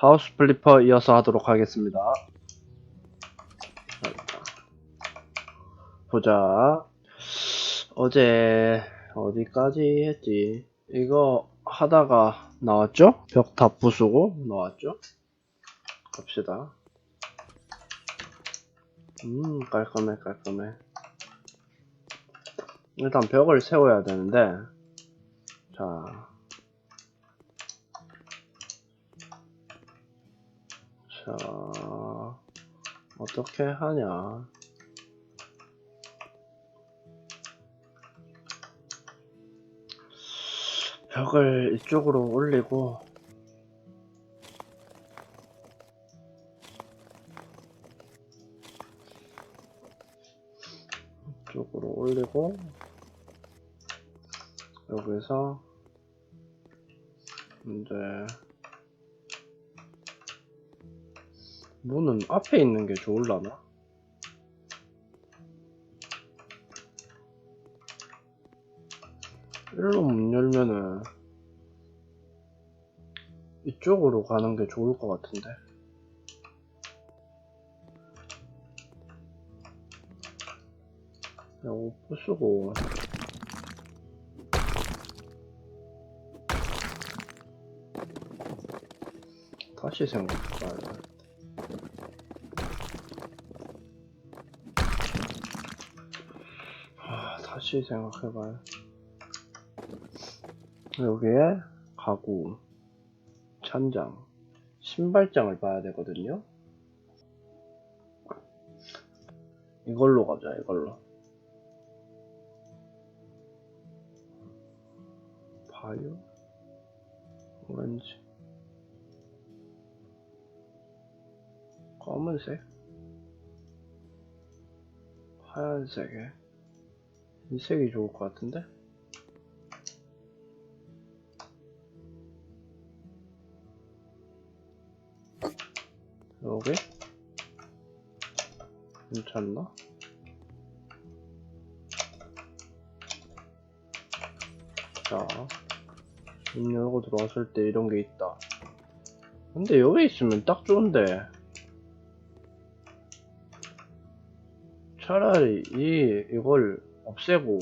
하우스 플리퍼 이어서 하도록 하겠습니다. 보자. 어제 어디까지 했지? 이거 하다가 나왔죠? 벽 다 부수고 나왔죠? 갑시다. 음, 깔끔해, 깔끔해. 일단 벽을 세워야 되는데, 자. 자, 어떻게 하냐. 벽을 이쪽으로 올리고, 이쪽으로 올리고, 여기서, 이제, 문은 앞에 있는 게 좋을라나? 일로 문 열면은 이쪽으로 가는 게 좋을 것 같은데. 그냥 옷 부수고 다시 생각해봐야 아, 다시 생각해봐요. 여기에 가구, 찬장, 신발장을 봐야 되거든요. 이걸로 가자, 이걸로. 바이오? 오렌지. 검은색? 하얀색에. 이 색이 좋을 것 같은데? 여기? 괜찮나? 자, 문 열고 들어왔을 때 이런 게 있다. 근데 여기 있으면 딱 좋은데. 차라리 이, 이걸 없애고,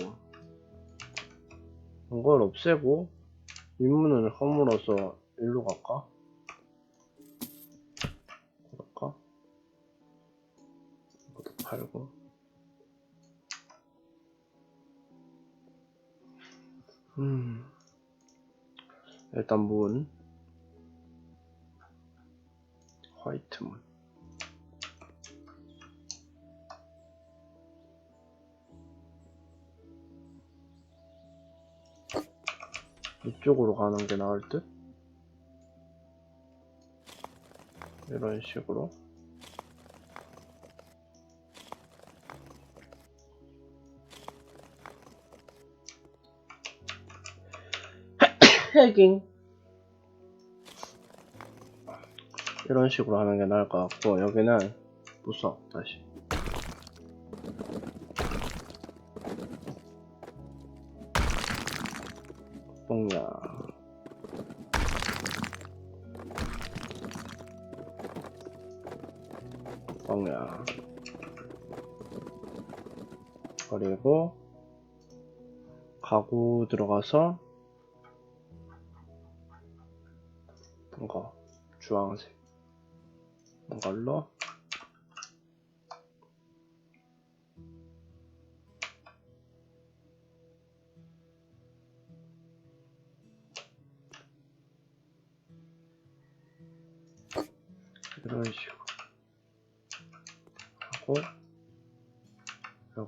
이걸 없애고, 이 문을 허물어서 일로 갈까? 그럴까? 이것도 팔고. 음. 일단 문. 화이트 문. 이쪽으로 가는 게 나을 듯? 이런 식으로. 해깅. 이런 식으로 하는 게 나을 것 같고, 여기는 부숴, 다시. 뽕야. 뽕야. 그리고, 가구 들어가서, 이거, 주황색. 이걸로,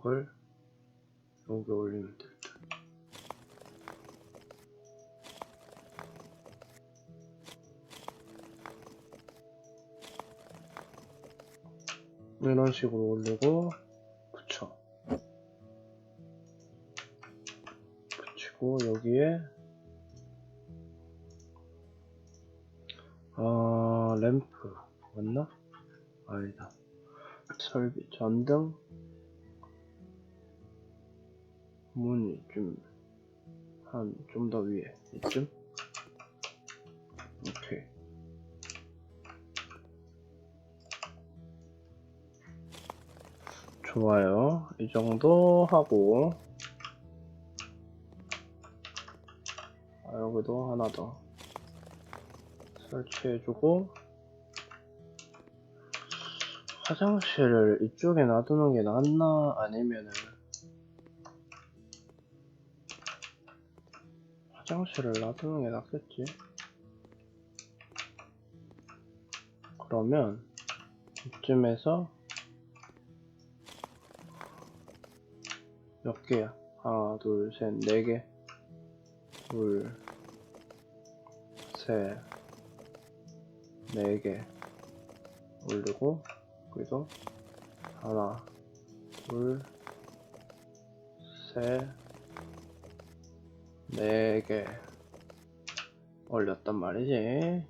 벽을 여기 올리면 될 듯. 이런 식으로 올리고 붙여 붙이고 여기에 아 램프 맞나? 아니다 설비 전등 문이 좀 한 좀 더 위에 이쯤 오케이. 좋아요. 이 정도 하고. 아, 여기도 하나 더 설치해주고. 화장실을 이쪽에 놔두는 게 낫나 아니면은 화장실을 놔두는 게 낫겠지 그러면 이쯤에서 몇 개야? 하나, 둘, 셋, 네 개. 둘, 셋, 네 개. 올리고, 그래서 하나, 둘, 셋, 네 개. 올렸단 말이지.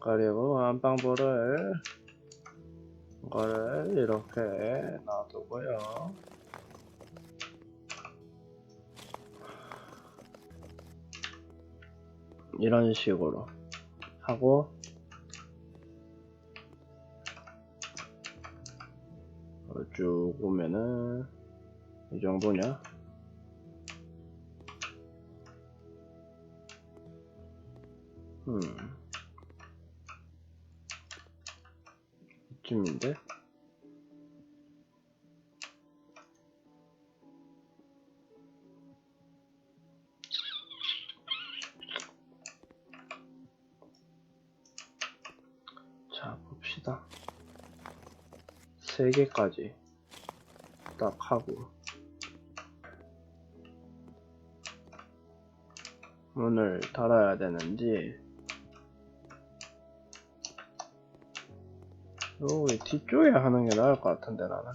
그리고 안방불을 이거를 이렇게 놔두고요. 이런 식으로 하고 어, 쭉 오면은 이 정도냐? 음 이쯤인데? 자, 봅시다. 세 개까지 딱 하고 문을 닫아야 되는지 여기 뒤쪽에 하는 게 나을 것 같은데 나는.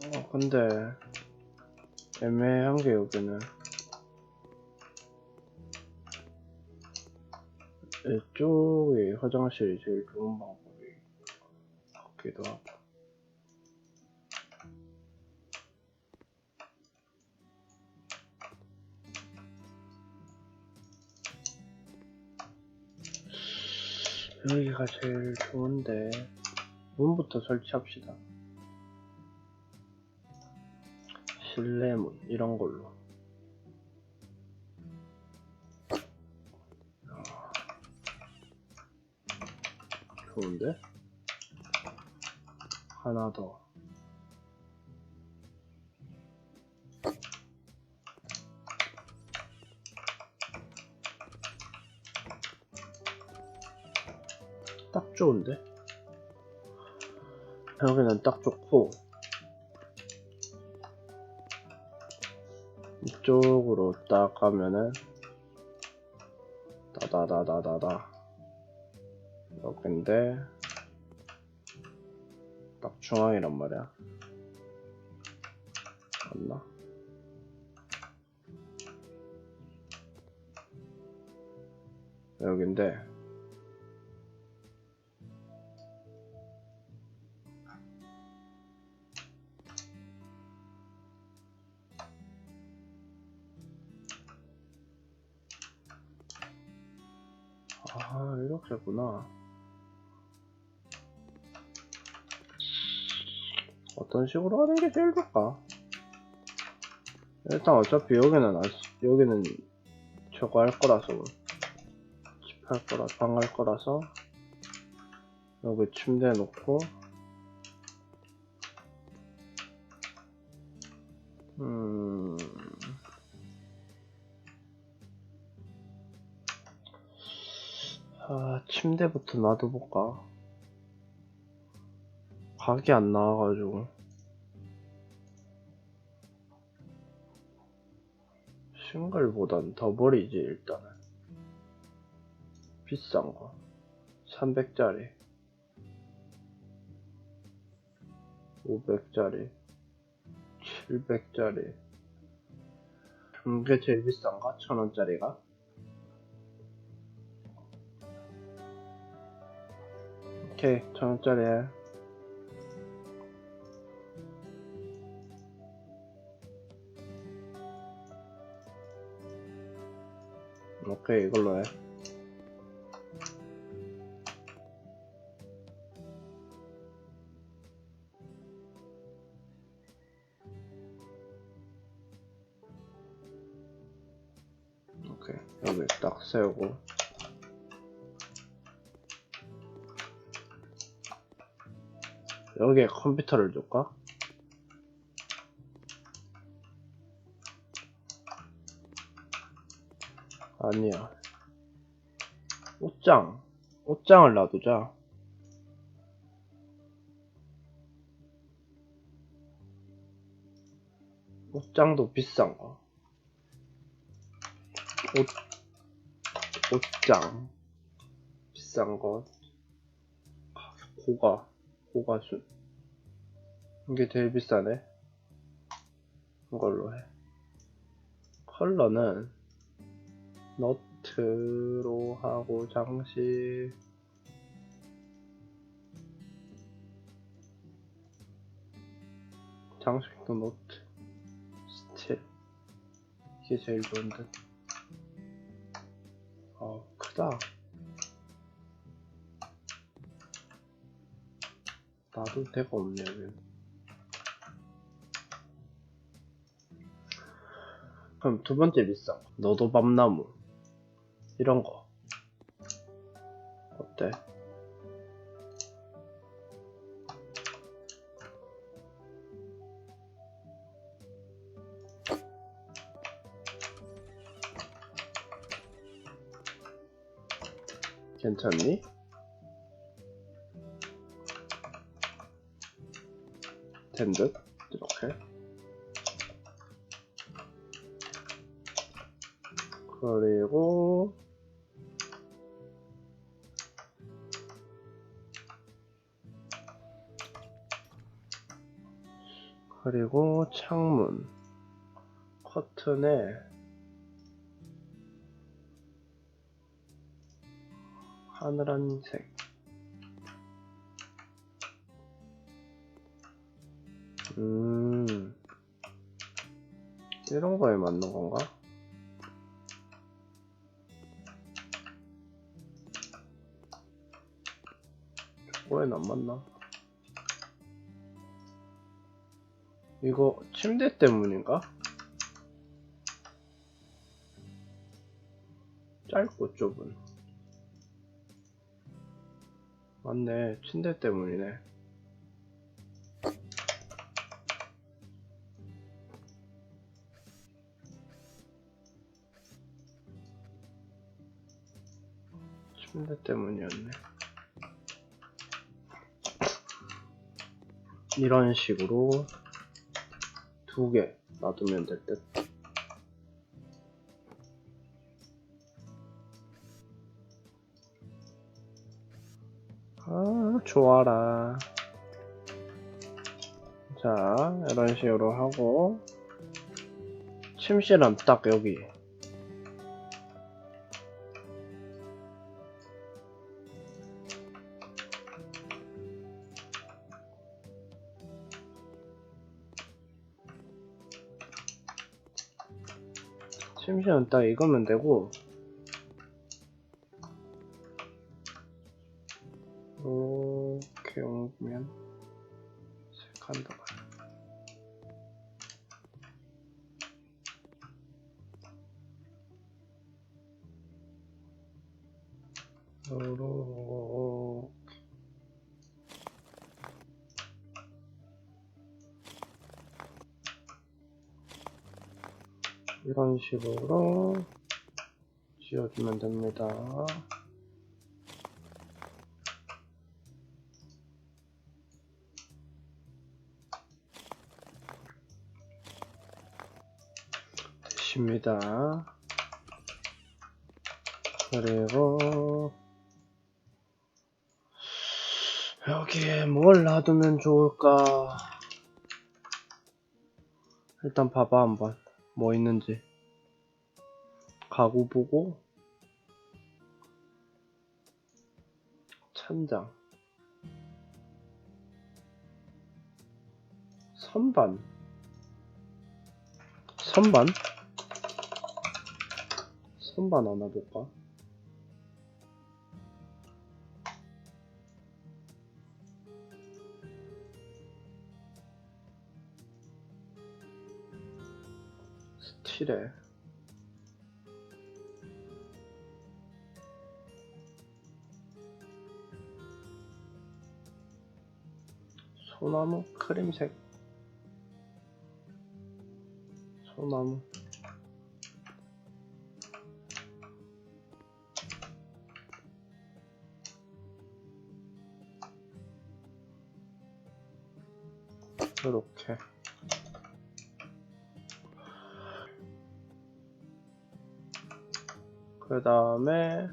어 근데 애매한 게 여기는. 이쪽이 화장실이 제일 좋은 방법이 같기도 하고 여기가 제일 좋은데 문부터 설치합시다 실내문 이런 걸로 좋은데? 하나 더. 좋은데? 여기는 딱 좋고 이쪽으로 딱 가면은 다다다다다다 여긴데 딱 중앙이란 말이야 맞나? 여긴데 아 이렇게구나 어떤 식으로 하는 게 제일 좋을까? 일단 어차피 여기는 아, 여기는 저거 할 거라서 집할 거라 방할 거라서 여기 침대 놓고 음 아, 침대부터 놔둬볼까? 각이 안 나와가지고. 싱글보단 더블이지, 일단은. 비싼 거. 300짜리. 500짜리. 700짜리. 이게 제일 비싼가? 1000원짜리가? 오케이 천원짜리야 오케이 이걸로 해. 오케이 여기 딱 세우고. 여기에 컴퓨터를 줄까? 아니야. 옷장. 옷장을 놔두자. 옷장도 비싼 거. 옷, 옷장. 비싼 거. 고가 고가순 이게 제일 비싸네. 이걸로 해. 컬러는 너트로 하고 장식. 장식도 노트. 스틸. 이게 제일 좋은 듯 어, 크다. 나도 데가 없네, 여기. 그럼 두 번째 거. 너도 밤나무. 이런 거. 어때? 괜찮니? 된 듯? 이렇게. 그리고, 그리고 창문. 커튼에 하늘한색. 음, 이런 거에 맞는 건가? 저거엔 안 맞나? 이거 침대 때문인가? 짧고 좁은. 맞네, 침대 때문이네. 침대 때문이었네. 이런 식으로 두 개 놔두면 될 듯. 아, 좋아라. 자, 이런 식으로 하고, 침실은 딱 여기. 딱 이거면 되고, 이런 식으로 지어주면 됩니다. 됐습니다. 그리고 여기에 뭘 놔두면 좋을까? 일단 봐봐 한번 뭐 있는지 가구 보고 찬장 선반 선반? 선반 하나 볼까? 스틸에 소나무? 크림색. 소나무. 이렇게. 그 다음에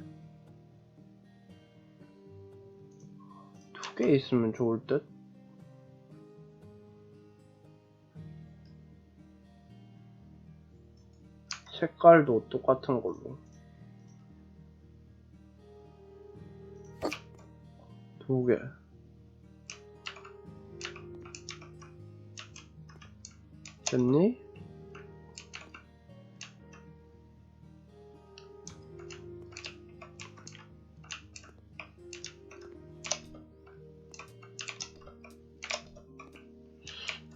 두 개 있으면 좋을 듯? 색깔도 똑같은 걸로 두 개. 됐니?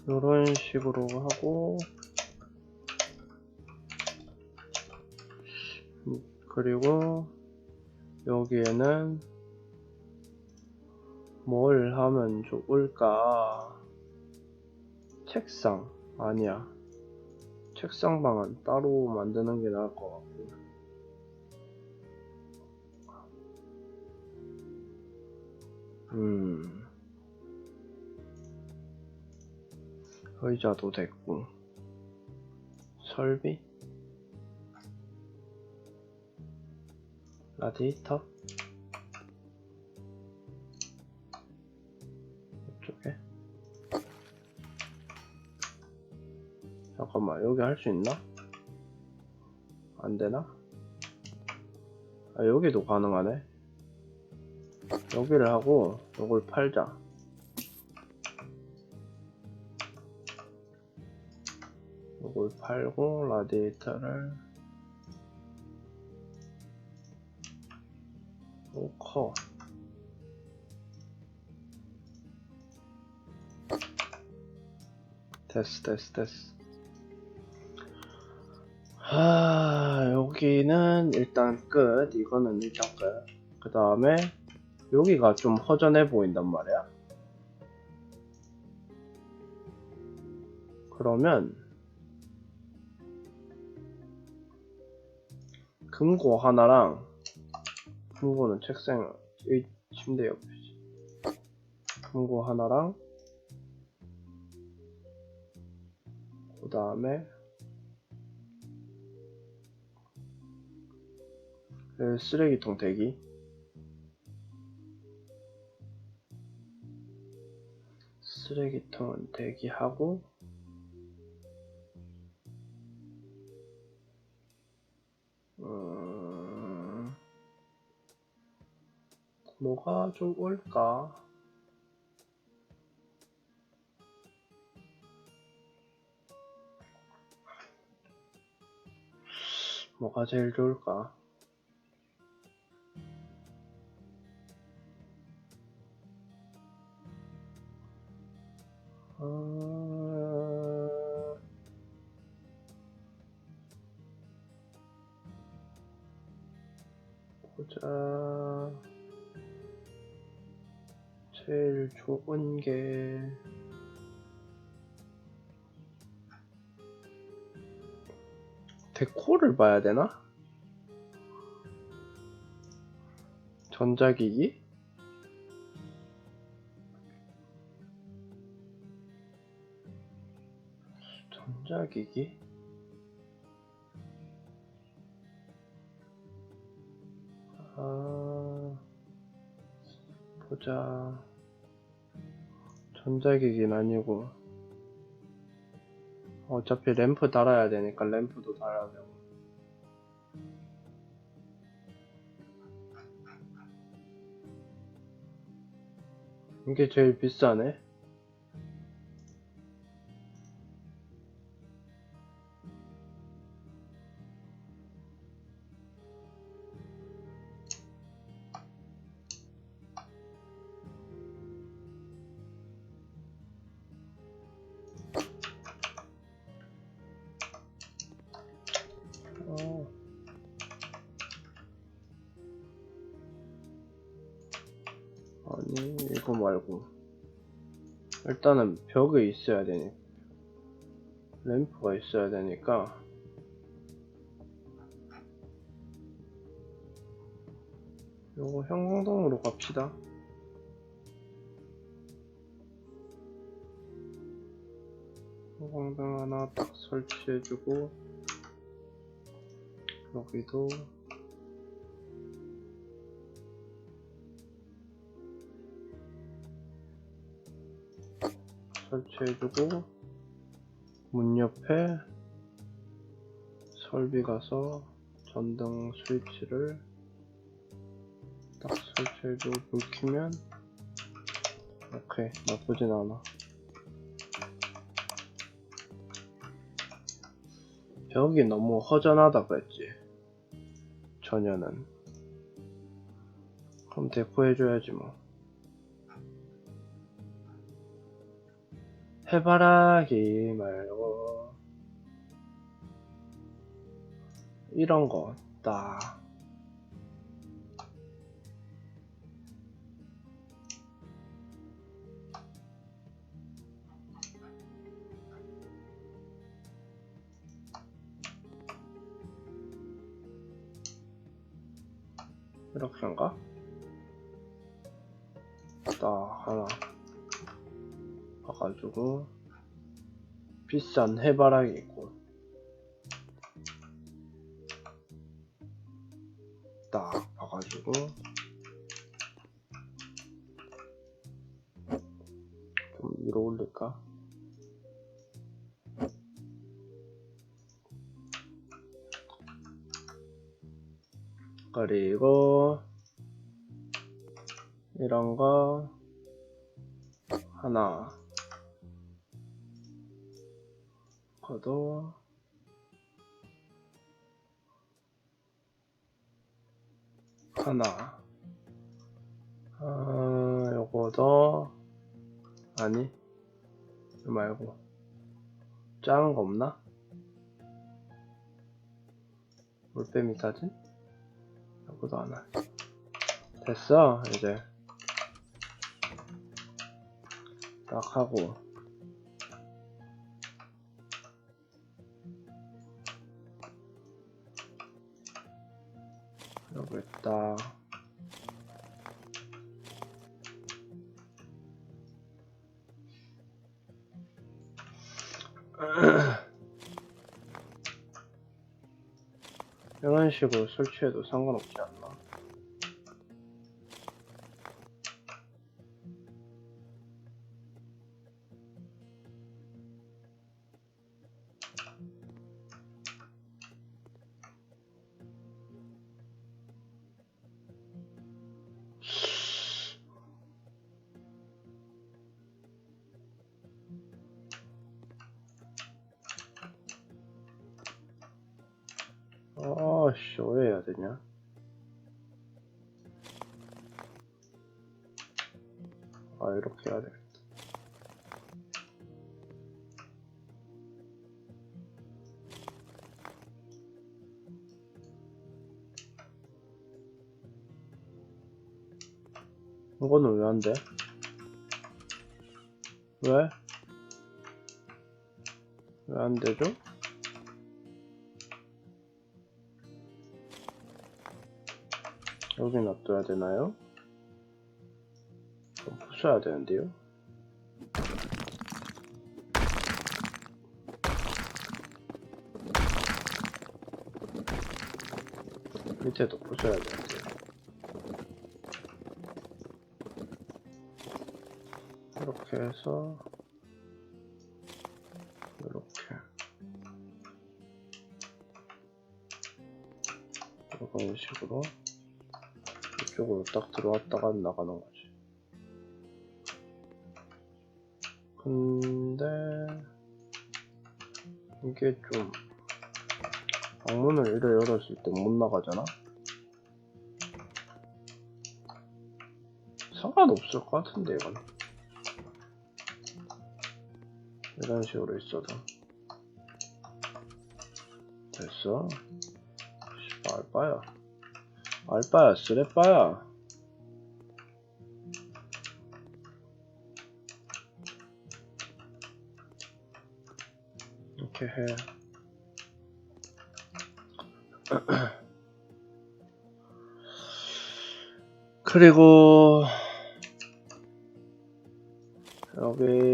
이런 식으로 하고 음, 그리고 여기에는 뭘 하면 좋을까? 책상 아니야. 책상 방은 따로 만드는 게 나을 것 같고. 음. 의자도 됐고. 설비? 라디에이터? 이쪽에? 잠깐만, 여기 할 수 있나? 안 되나? 아, 여기도 가능하네. 여기를 하고, 이걸 팔자. 이걸 팔고, 라디에이터를 놓고, 됐어, 됐어, 됐어. 하, 여기는 일단 끝. 이거는 일단 끝. 그 다음에, 여기가 좀 허전해 보인단 말이야. 그러면, 금고 하나랑, 금고는 책상, 이 침대 옆이지. 금고 하나랑, 그 다음에, 그 쓰레기통 대기. 쓰레기통은 대기하고, 뭐가 좋을까? 뭐가 제일 좋을까? 어... 보자. 제일 좋은 게 데코를 봐야 되나? 전자기기? 전자기기? 아, 보자. 전자기기는 아니고. 어차피 램프 달아야 되니까 램프도 달아야 되고. 이게 제일 비싸네. 아니 이거 말고. 일단은 벽에 있어야 되니 램프가 있어야 되니까. 요거 형광등으로 갑시다. 형광등 하나 딱 설치해주고 여기도 설치해주고 문 옆에 설비 가서 전등 스위치를 딱 설치해주고 불 켜면 오케이 나쁘진 않아. 벽이 너무 허전하다 그랬지 전혀는. 그럼 데코해줘야지 뭐 해바라기 말고 이런 거 딱. 이렇게인가? 딱 하나 봐가지고 비싼 해바라기 있고. 딱 봐가지고. 좀 위로 올릴까? 그리고 이런 거 하나 거도. 하나. 아 요거도. 아니 이거 말고. 작은 거 없나? 물빼미 사진? 요거도 하나. 됐어 이제. 딱 하고 여기 딱 이런 식으로 설치해도 상관없지 않나? 아씨 왜 해야 되냐? 아 이렇게 해야 되겠다. 이거는 왜 안 돼? 왜? 왜 안 되죠? 여기 놔둬야 되나요? 좀 부숴야 되는데요? 밑에도 부숴야 되는데요? 이렇게 해서 이렇게 이런 식으로 이쪽으로 딱 들어왔다가 나가는 거지. 근데 이게 좀 방문을 이래 열었을 때 못 나가잖아? 상관없을 것 같은데 이건 이런 식으로 있어도 됐어 씨, 알바야 알바야, 쓰레빠야. 이렇게 해. 그리고 여기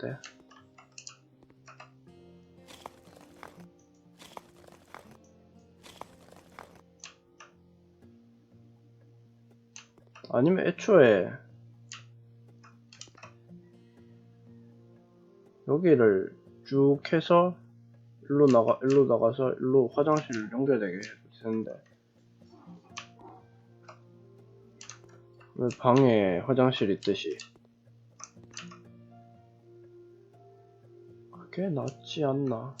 되겠는데. 아니면 애초에 여기를 쭉 해서 일로 나가 일로 나가서 일로 화장실을 연결되게 해도 되는데 왜 방에 화장실 있듯이 그게 낫지 않나?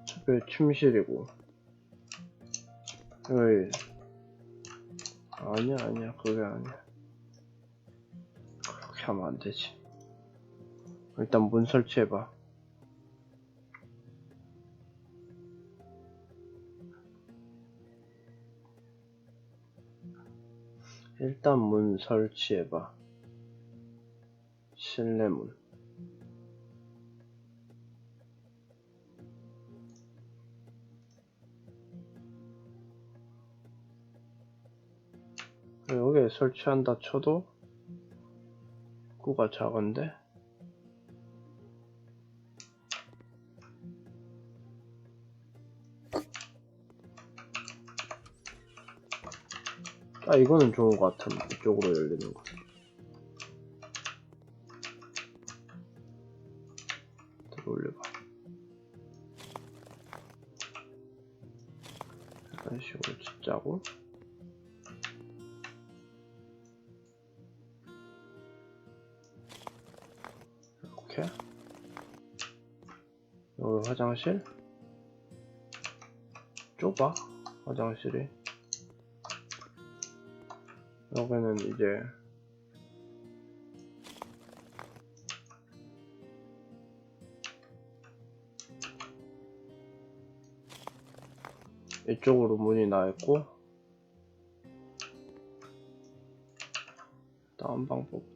어차피 침실이고. 여기 아니야 아니야. 그게 아니야. 그렇게 하면 안 되지. 일단 문 설치해봐. 일단 문 설치해봐 실내문. 여기에 설치한다 쳐도 구가 작은데? 아 이거는 좋은 것 같은 이쪽으로 열리는 거 화장실? 좁아 화장실이. 여기는 이제 이쪽으로 문이 나 있고 다음 방법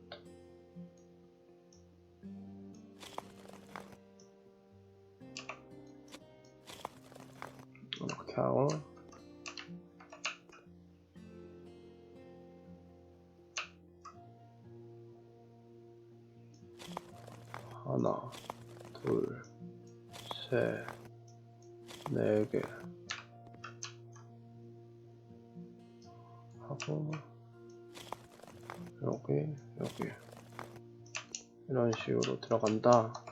들어간다.